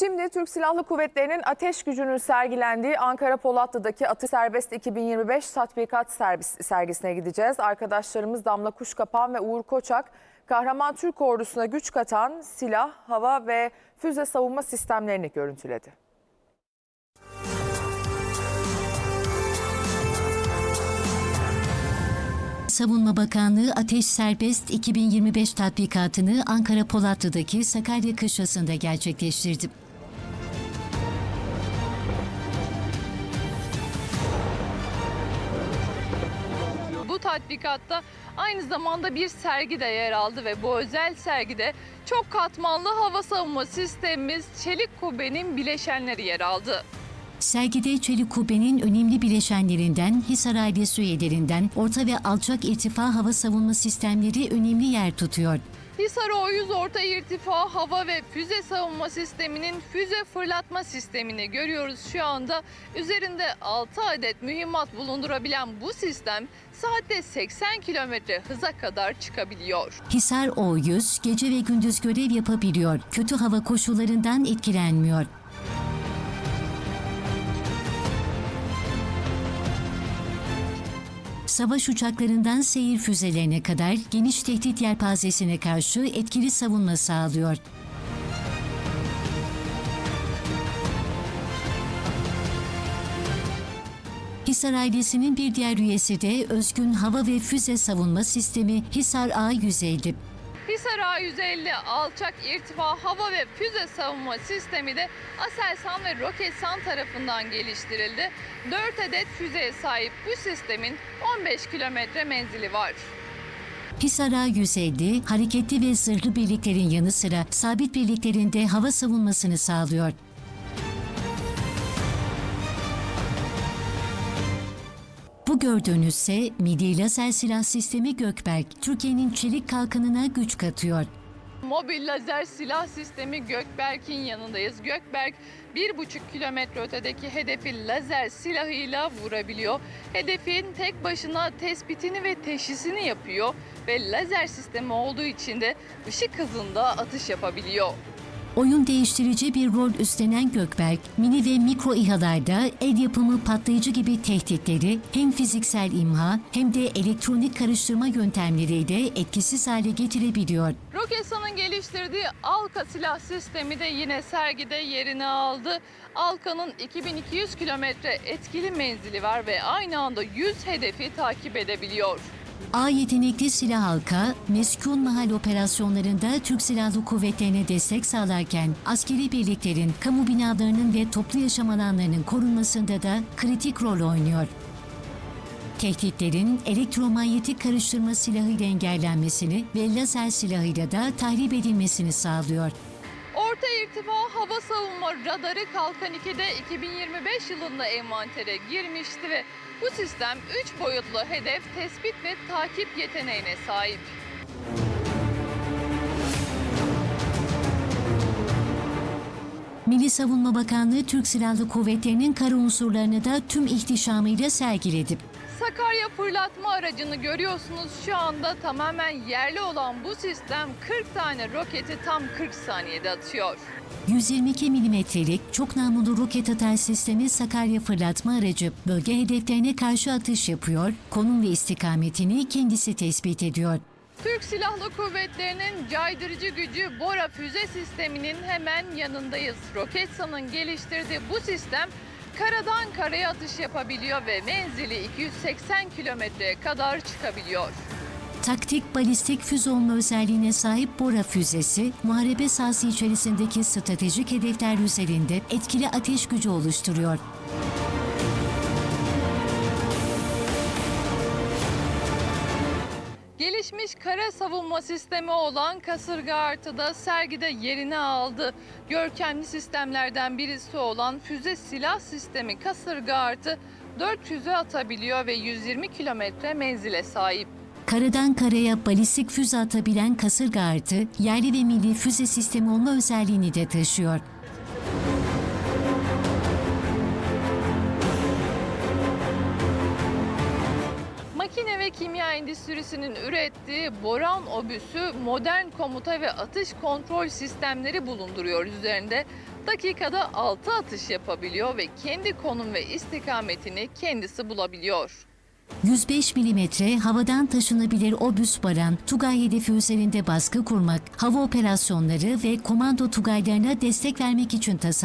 Şimdi Türk Silahlı Kuvvetleri'nin ateş gücünün sergilendiği Ankara Polatlı'daki Atı Serbest 2025 tatbikat sergisine gideceğiz. Arkadaşlarımız Damla Kuşkapan ve Uğur Koçak, kahraman Türk ordusuna güç katan silah, hava ve füze savunma sistemlerini görüntüledi. Savunma Bakanlığı Ateş Serbest 2025 tatbikatını Ankara Polatlı'daki Sakarya Kışlası'nda gerçekleştirdi. Tatbikatta aynı zamanda bir sergi de yer aldı ve bu özel sergide çok katmanlı hava savunma sistemimiz Çelik Kubbe'nin bileşenleri yer aldı. Sergide Çelik Kubbe'nin önemli bileşenlerinden Hisar ailesi üyelerinden orta ve alçak irtifa hava savunma sistemleri önemli yer tutuyor. Hisar O100 orta irtifa hava ve füze savunma sisteminin füze fırlatma sistemini görüyoruz şu anda. Üzerinde 6 adet mühimmat bulundurabilen bu sistem saatte 80 kilometre hıza kadar çıkabiliyor. Hisar O100 gece ve gündüz görev yapabiliyor. Kötü hava koşullarından etkilenmiyor. Savaş uçaklarından seyir füzelerine kadar geniş tehdit yelpazesine karşı etkili savunma sağlıyor. Hisar ailesinin bir diğer üyesi de Özgün Hava ve Füze Savunma Sistemi Hisar A150. Hisar A150 alçak irtifa hava ve füze savunma sistemi de Aselsan ve Roketsan tarafından geliştirildi. 4 adet füzeye sahip bu sistemin 15 kilometre menzili var. Hisar A150 hareketli ve zırhlı birliklerin yanı sıra sabit birliklerinde hava savunmasını sağlıyor. Gördüğünüzse Midi Lazer Silah Sistemi Gökberk, Türkiye'nin çelik kalkanına güç katıyor. Mobil lazer silah sistemi Gökberk'in yanındayız. Gökberk 1,5 kilometre ötedeki hedefi lazer silahıyla vurabiliyor. Hedefin tek başına tespitini ve teşhisini yapıyor ve lazer sistemi olduğu için de ışık hızında atış yapabiliyor. Oyun değiştirici bir rol üstlenen Gökberk, mini ve mikro İHA'larda el yapımı patlayıcı gibi tehditleri hem fiziksel imha hem de elektronik karıştırma yöntemleriyle etkisiz hale getirebiliyor. Roketsan'ın geliştirdiği Alka silah sistemi de yine sergide yerini aldı. Alka'nın 2200 kilometre etkili menzili var ve aynı anda 100 hedefi takip edebiliyor. A yetenekli silah halka, meskun mahal operasyonlarında Türk Silahlı Kuvvetlerine destek sağlarken askeri birliklerin, kamu binalarının ve toplu yaşam alanlarının korunmasında da kritik rol oynuyor. Tehditlerin elektromanyetik karıştırma silahıyla engellenmesini ve lazer silahıyla da tahrip edilmesini sağlıyor. İrtifa hava savunma radarı Kalkan 2'de 2025 yılında envantere girmişti ve bu sistem 3 boyutlu hedef tespit ve takip yeteneğine sahip. Milli Savunma Bakanlığı Türk Silahlı Kuvvetleri'nin kara unsurlarını da tüm ihtişamıyla sergiledi. Sakarya fırlatma aracını görüyorsunuz şu anda tamamen yerli olan bu sistem 40 tane roketi tam 40 saniyede atıyor. 122 milimetrelik çok namlulu roket atar sistemi Sakarya fırlatma aracı bölge hedeflerine karşı atış yapıyor, konum ve istikametini kendisi tespit ediyor. Türk Silahlı Kuvvetleri'nin caydırıcı gücü Bora füze sisteminin hemen yanındayız. Roketsan'ın geliştirdiği bu sistem karadan karaya atış yapabiliyor ve menzili 280 kilometreye kadar çıkabiliyor. Taktik balistik füze olma özelliğine sahip Bora füzesi, muharebe sahası içerisindeki stratejik hedefler üzerinde etkili ateş gücü oluşturuyor. Gelişmiş kara savunma sistemi olan kasırga artı da sergide yerini aldı. Görkemli sistemlerden birisi olan füze silah sistemi kasırga artı 4 füze atabiliyor ve 120 kilometre menzile sahip. Karadan karaya balistik füze atabilen kasırga artı, yerli ve milli füze sistemi olma özelliğini de taşıyor. Kimya Endüstrisi'nin ürettiği Boran obüsü modern komuta ve atış kontrol sistemleri bulunduruyor üzerinde. Dakikada 6 atış yapabiliyor ve kendi konum ve istikametini kendisi bulabiliyor. 105 milimetre havadan taşınabilir obüs baran Tugay hedefi üzerinde baskı kurmak, hava operasyonları ve komando tugaylarına destek vermek için tasarlandı.